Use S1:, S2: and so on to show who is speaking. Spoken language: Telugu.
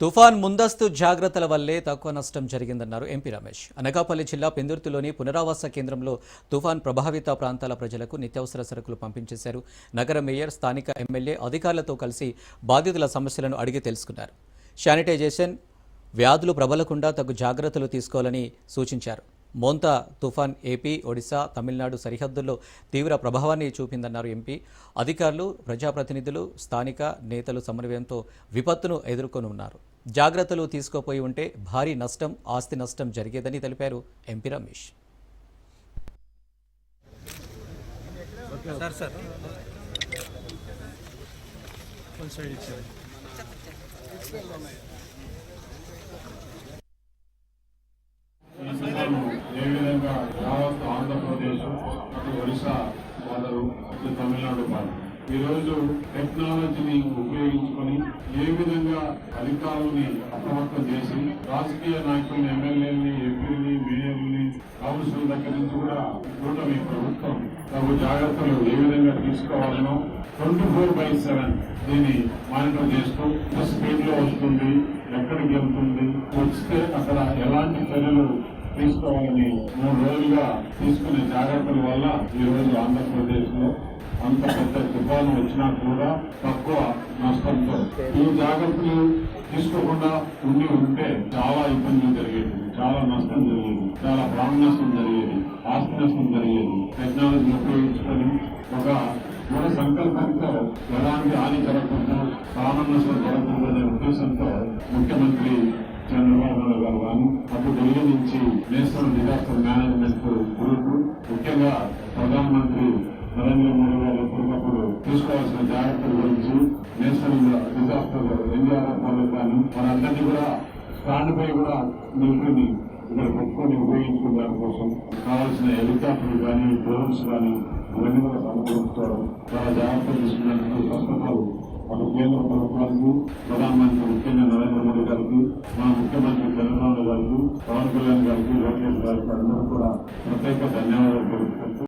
S1: తుఫాన్ ముందస్తు జాగ్రత్తల వల్లే తక్కువ నష్టం జరిగిందన్నారు ఎంపీ రమేష్. అనకాపల్లి జిల్లా పెందుర్తిలోని పునరావాస కేంద్రంలో తుఫాన్ ప్రభావిత ప్రాంతాల ప్రజలకు నిత్యావసర సరుకులు పంపించేశారు. నగర మేయర్ స్థానిక ఎమ్మెల్యే అధికారులతో కలిసి బాధితుల సమస్యలను అడిగి తెలుసుకున్నారు. శానిటైజేషన్ వ్యాధులు ప్రబలకుండా తగు జాగ్రత్తలు తీసుకోవాలని సూచించారు. మోంతా తుఫాన్ ఏపీ ఒడిశా తమిళనాడు సరిహద్దుల్లో తీవ్ర ప్రభావాన్ని చూపిందన్నారు ఎంపీ. అధికారులు ప్రజాప్రతినిధులు స్థానిక నేతలు సమన్వయంతో విపత్తును ఎదుర్కొని ఉన్నారు జాగ్రత్తలు తీసుకోపోయి ఉంటే భారీ నష్టం ఆస్తి నష్టం జరిగేదని తెలిపారు MP Ramesh.
S2: Sir sir one side ఇచ్చారు
S3: ఈ జిల్లాను ఏ విధంగా యావత్ ఆంధ్రప్రదేశ్ అటు ఒరిస్సా బార్డరు తమిళనాడు బార్డర్ ఈరోజు టెక్నాలజీని ఉపయోగించుకొని ఏ విధంగా అధికారులని అప్రమత్తం చేసి రాజకీయ నాయకుల్ని ఎమ్మెల్యేలని ఎంపీలని మేయర్లని కౌన్సిల్ దగ్గర నుంచి కూడా కూటమి ప్రభుత్వం తగు జాగ్రత్తలు ఏ విధంగా తీసుకోవాలనో ట్వంటీ ఫోర్ బై సెవెన్ దీన్ని మానిటర్ చేస్తూ స్పీడ్లో వస్తుంది ఎక్కడికి వెళ్తుంది వస్తే అక్కడ ఎలాంటి చర్యలు తీసుకోవాలని మూడు రోజులుగా తీసుకునే జాగ్రత్తల వల్ల ఈ రోజు ఆంధ్రప్రదేశ్లో అంత పెద్ద తుఫాను వచ్చినా కూడా తక్కువ నష్టంతో ఈ జాగ్రత్తలు తీసుకోకుండా ఉండి ఉంటే చాలా ఇబ్బందులు జరిగేది చాలా నష్టం జరిగేది. చాలా ప్రాణ నష్టం జరిగేది. ఆస్తి నష్టం జరిగేది. టెక్నాలజీ ఉపయోగించుకొని ఒక మన సంకల్పంతో ఎలాంటి హాని జరగకుండా ప్రాణ నష్టం జరగకుండా అనే ఉద్దేశంతో ముఖ్యమంత్రి చంద్రబాబు నాయుడు గారు కానీ అటు ఢిల్లీ నుంచి నేషనల్ డిజాస్టర్ మేనేజ్మెంట్ గ్రూప్ ముఖ్యంగా ప్రధానమంత్రి నరేంద్ర మోడీ గారు ఎప్పటికప్పుడు తీసుకోవాల్సిన జాగ్రత్తల గురించి నేషనల్ డిజాస్టర్ ఎన్డీఆర్ఎఫ్ వాళ్ళు కానీ మనందరినీ కూడా స్టాండ్ పై కూడా నిలిపిని ఇక్కడ పెట్టుకొని ఉపయోగించుకున్న దానికోసం కావాల్సిన హెలికాప్టర్లు కానీ డ్రోన్స్ కానీ ఇవన్నీ కూడా సమకూరుస్తారు చాలా జాగ్రత్తలు తీసుకున్నందుకు ప్రస్తుతం అటు కేంద్ర ప్రభుత్వానికి ప్రధానమంత్రి ముఖ్యంగా నరేంద్ర మోడీ గారికి మన ముఖ్యమంత్రి పవన్ కళ్యాణ్ గారికి లోకేష్ గారికి అందరూ కూడా ప్రత్యేక ధన్యవాదాలు తెలుపుతూ